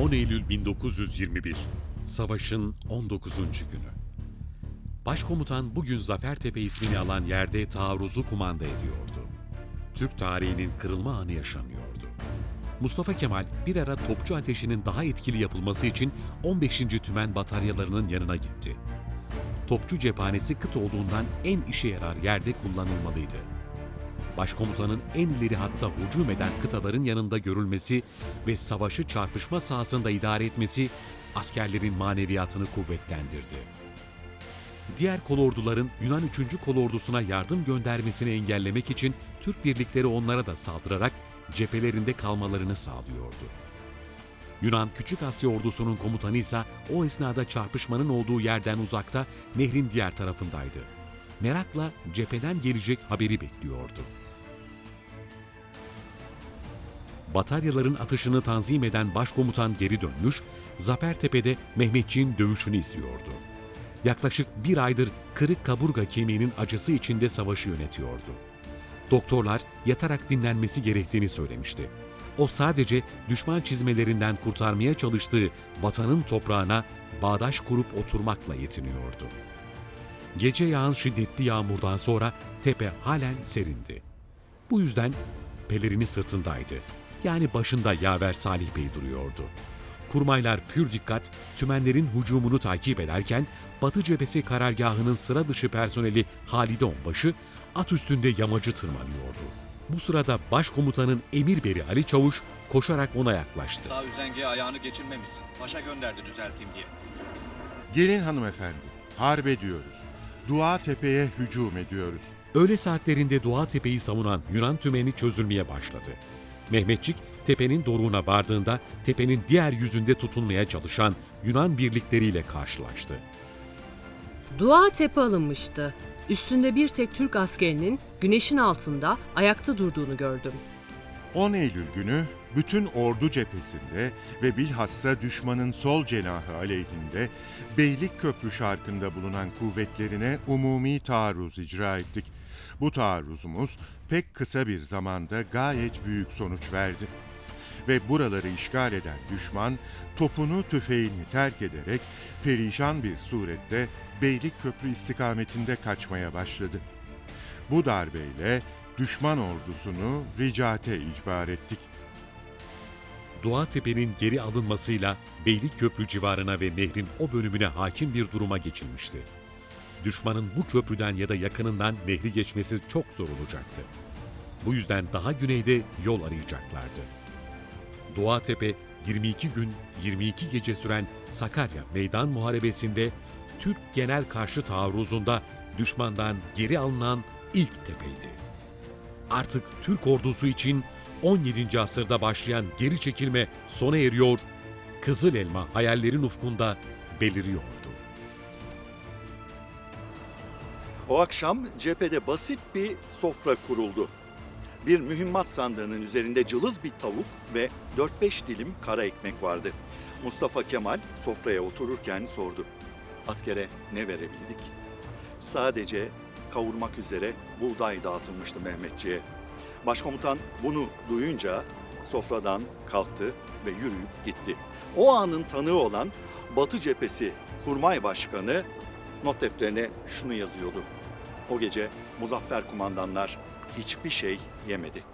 10 Eylül 1921, savaşın 19. günü. Başkomutan bugün Zafertepe ismini alan yerde taarruzu kumanda ediyordu. Türk tarihinin kırılma anı yaşanıyordu. Mustafa Kemal bir ara topçu ateşinin daha etkili yapılması için 15. Tümen bataryalarının yanına gitti. Topçu cephanesi kıt olduğundan en işe yarar yerde kullanılmalıydı. Başkomutanın en ileri hatta hücum eden kıtaların yanında görülmesi ve savaşı çarpışma sahasında idare etmesi askerlerin maneviyatını kuvvetlendirdi. Diğer kolorduların Yunan 3. kolordusuna yardım göndermesini engellemek için Türk birlikleri onlara da saldırarak cephelerinde kalmalarını sağlıyordu. Yunan Küçük Asya ordusunun komutanı ise o esnada çarpışmanın olduğu yerden uzakta nehrin diğer tarafındaydı. Merakla cepheden gelecek haberi bekliyordu. Bataryaların atışını tanzim eden başkomutan geri dönmüş, Zafertepe'de Mehmetçiğin dövüşünü izliyordu. Yaklaşık bir aydır kırık kaburga kemiğinin acısı içinde savaşı yönetiyordu. Doktorlar yatarak dinlenmesi gerektiğini söylemişti. O sadece düşman çizmelerinden kurtarmaya çalıştığı vatanın toprağına bağdaş kurup oturmakla yetiniyordu. Gece yağan şiddetli yağmurdan sonra tepe halen serindi. Bu yüzden pelerini sırtındaydı. Yani başında yaver Salih Bey duruyordu. Kurmaylar pür dikkat tümenlerin hücumunu takip ederken Batı Cephesi karargahının sıra dışı personeli Halide Onbaşı at üstünde yamacı tırmanıyordu. Bu sırada başkomutanın emirberi Ali Çavuş koşarak ona yaklaştı. Sağ üzengeye ayağını geçirmemişsin. Paşa gönderdi düzelteyim diye. Gelin hanımefendi, harbe diyoruz. Dua tepeye hücum ediyoruz. Öğle saatlerinde Doğa Tepe'yi savunan Yunan tümeni çözülmeye başladı. Mehmetçik tepenin doruğuna vardığında tepenin diğer yüzünde tutunmaya çalışan Yunan birlikleriyle karşılaştı. Dua tepe alınmıştı. Üstünde bir tek Türk askerinin güneşin altında ayakta durduğunu gördüm. 10 Eylül günü bütün ordu cephesinde ve bilhassa düşmanın sol cenahı aleyhinde Beylik Köprü şarkında bulunan kuvvetlerine umumi taarruz icra ettik. Bu taarruzumuz pek kısa bir zamanda gayet büyük sonuç verdi. Ve buraları işgal eden düşman topunu tüfeğini terk ederek perişan bir surette Beylik Köprü istikametinde kaçmaya başladı. Bu darbeyle düşman ordusunu ricate icbar ettik. Doğa Tepe'nin geri alınmasıyla Beylikköprü civarına ve nehrin o bölümüne hakim bir duruma geçilmişti. Düşmanın bu köprüden ya da yakınından nehri geçmesi çok zor olacaktı. Bu yüzden daha güneyde yol arayacaklardı. Doğa Tepe 22 gün 22 gece süren Sakarya Meydan Muharebesi'nde Türk genel karşı taarruzunda düşmandan geri alınan ilk tepeydi. Artık Türk ordusu için 17. asırda başlayan geri çekilme sona eriyor, Kızıl Elma hayallerin ufkunda beliriyordu. O akşam cephede basit bir sofra kuruldu. Bir mühimmat sandığının üzerinde cılız bir tavuk ve 4-5 dilim kara ekmek vardı. Mustafa Kemal sofraya otururken sordu. Askere ne verebildik? Sadece kavurmak üzere buğday dağıtılmıştı Mehmetçiğe. Başkomutan bunu duyunca sofradan kalktı ve yürüyüp gitti. O anın tanığı olan Batı Cephesi Kurmay Başkanı not defterine şunu yazıyordu. O gece muzaffer kumandanlar hiçbir şey yemedi.